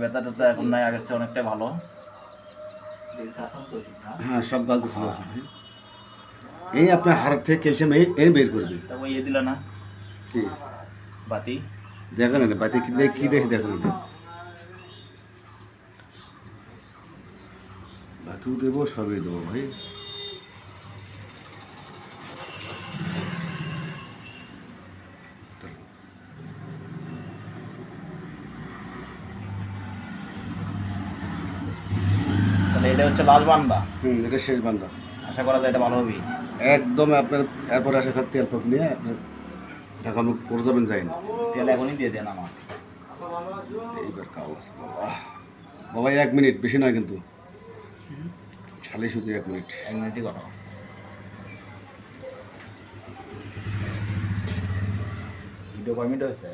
ব্যথা ট্যাথা এখন নাই আগের চেয়ে অনেকটাই ভালো। হ্যাঁ সব গাল ছিল এই আপনার হাড় থেকে ক্যালসিয়াম এই বের করবে। তারপর ইয়ে দিল না। কি? বাতি। দেখেন না বাতি কি দেখে কি দেখে দেখেন না? বাতিও দেবো সবই দেবো ভাই। তাহলে এটা হচ্ছে লাল বান্দা। হুম এটা শেষ বান্দা। আশা করা যায় এটা ভালো হবে। একদম আপনার এরপরে আশা করি তেল নিয়ে আপনার ঢাকা মুখ করে যাবেন যাই না। তেল এখনই দিয়ে দেন আমার এইবার কাউ আছে বাবা। বাবা এক মিনিট বেশি নয় কিন্তু। খালি শুধু এক মিনিট। এক মিনিটই কথা। ভিডিও কয় মিনিট হয়েছে?